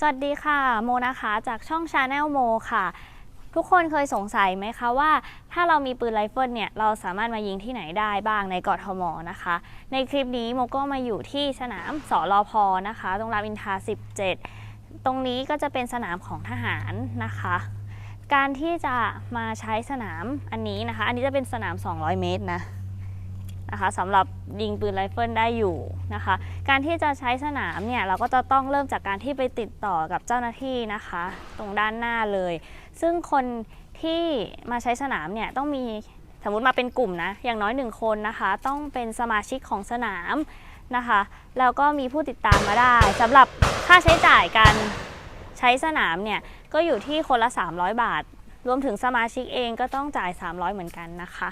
สวัสดีค่ะ โมนะคะจากช่อง Channel โมค่ะ ทุกคนเคยสงสัยไหมคะว่า ถ้าเรามีปืนไรเฟิลเนี่ยเราสามารถมายิงที่ไหนได้บ้างในกทมนะคะ ในคลิปนี้โมก็มาอยู่ที่สนามสอรอพอนะคะ ตรงรามอินทรา17 ตรงนี้ก็จะเป็นสนามของทหารนะคะ การที่จะมาใช้สนามอันนี้นะคะ อันนี้จะเป็นสนาม 200 เมตรนะ นะคะสำหรับยิงปืนไรเฟิลได้อยู่นะคะ การที่จะใช้สนามเนี่ยเราก็จะต้องเริ่มจากการที่ไปติดต่อกับเจ้าหน้าที่นะคะ ตรงด้านหน้าเลย ซึ่งคนที่มาใช้สนามเนี่ยต้องมีสมมติมาเป็นกลุ่มนะอย่างน้อยหนึ่งคนนะคะ ต้องเป็นสมาชิกของสนามนะคะแล้วก็มีผู้ติดตามมาได้สำหรับค่าใช้จ่ายการใช้สนามเนี่ยก็อยู่ที่คนละ 300 บาท รวมถึงสมาชิกเองก็ต้องจ่าย 300 เหมือนกันนะคะ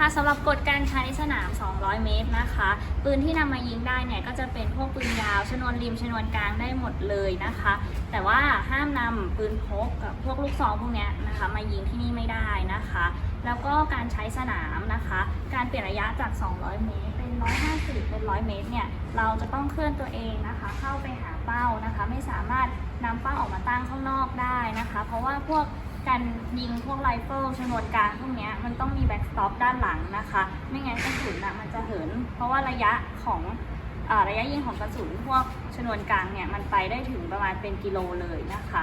ค่ะสำหรับกฎการใช้สนาม 200 เมตรนะคะ ปืนที่นำมายิงได้เนี่ยก็จะเป็นพวกปืนยาวชนวนริมชนวนกลางได้หมดเลยนะคะ แต่ว่าห้ามนำปืนพกกับพวกลูกซองพวกเนี้ยนะคะมายิงที่นี่ไม่ได้นะคะ แล้วก็การใช้สนามนะคะ การเปลี่ยนระยะจาก 200 เมตร เป็น 150 เป็น 100 เมตรเนี่ยเราจะต้องเคลื่อนตัวเองนะคะ เข้าไปหาเป้านะคะ ไม่สามารถนำเป้าออกมาตั้งข้างนอกได้นะคะ เพราะว่าพวก การยิงพวกไรเฟิลชนวนกลางพวกนี้มันต้องมีแบ็กสต็อปด้านหลังนะคะ ไม่งั้นกระสุนนะมันจะเหิน เพราะว่าระยะของอระยะยิงของกระสุนพวกชนวนกลางเนี่ยมันไปได้ถึงประมาณเป็นกิโลเลยนะคะ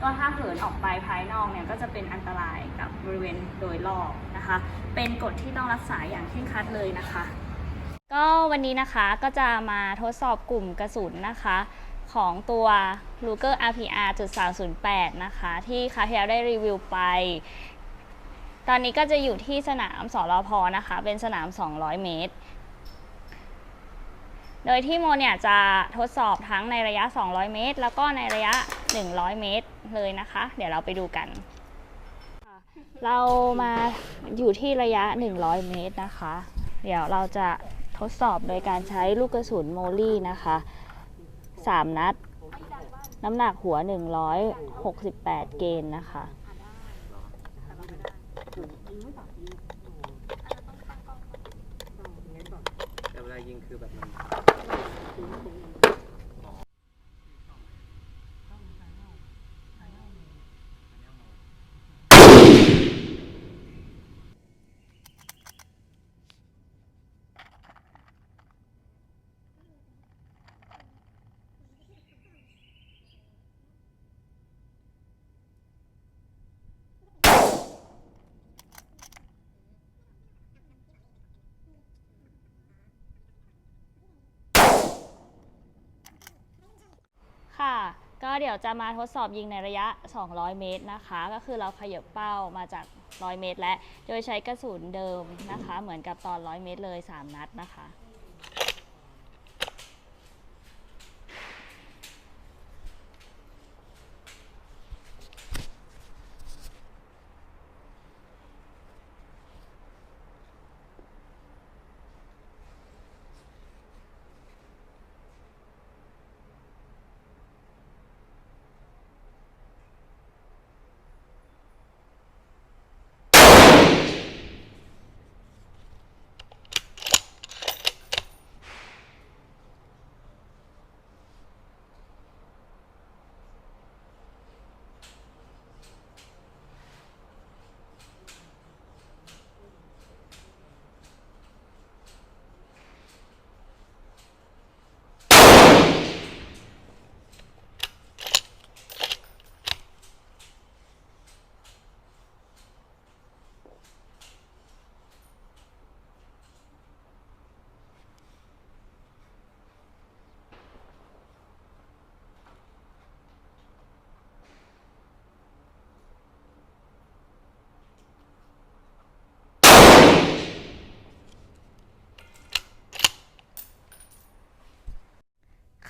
ก็ถ้าเหินออกไปภายนอกเนี่ยก็จะเป็นอันตรายกับบริเวณโดยรอบนะคะ เป็นกฎที่ต้องรักษาอย่างเคร่งครัดเลยนะคะ ก็วันนี้นะคะก็จะมาทดสอบกลุ่มกระสุนนะคะ ของตัว Luger RPR 308 นะคะ ที่คาเทียได้รีวิวไป ตอนนี้ก็จะอยู่ที่สนามสอรอพอนะคะ เป็นสนาม 200 เมตร โดยที่โมเนี่ยจะทดสอบทั้งในระยะ 200 เมตร แล้วก็ในระยะ 100 เมตรเลยนะคะ เดี๋ยวเราไปดูกัน เรามาอยู่ที่ระยะ 100 เมตรนะคะ เดี๋ยวเราจะทดสอบโดยการใช้ลูกกระสุนโมลี่นะคะ สามนัด น้ำหนักหัวหนึ่งร้อยหกสิบแปดเกณฑ์นะคะ แต่เวลายิงคือแบบมัน ค่ะ ก็ เดี๋ยวจะมาทดสอบยิงในระยะ 200 เมตรนะคะ ก็คือเราขยับเป้ามาจาก 100 เมตร และโดยใช้กระสุนเดิมนะคะ เหมือนกับตอน 100 เมตรเลย 3 นัดนะคะ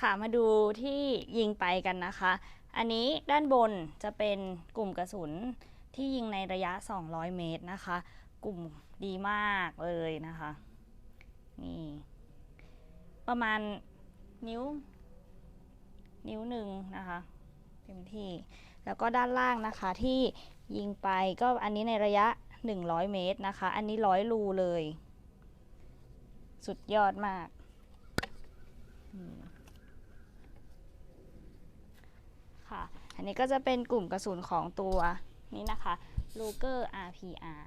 ค่ะ มาดูที่ยิงไปกันนะคะ อันนี้ด้านบนจะเป็นกลุ่มกระสุนที่ยิงในระยะ 200 เมตรนะคะ กลุ่มดีมากเลยนะคะ นี่ ประมาณนิ้ว นิ้วหนึ่งนะคะเต็มที่ แล้วก็ด้านล่างนะคะที่ยิงไปก็อันนี้ในระยะ 100 เมตรนะคะ อันนี้ร้อยรูเลย สุดยอดมากอืมค่ะ อันนี้ก็จะเป็นกลุ่มกระสุนของตัวนี้นะคะ Luger RPR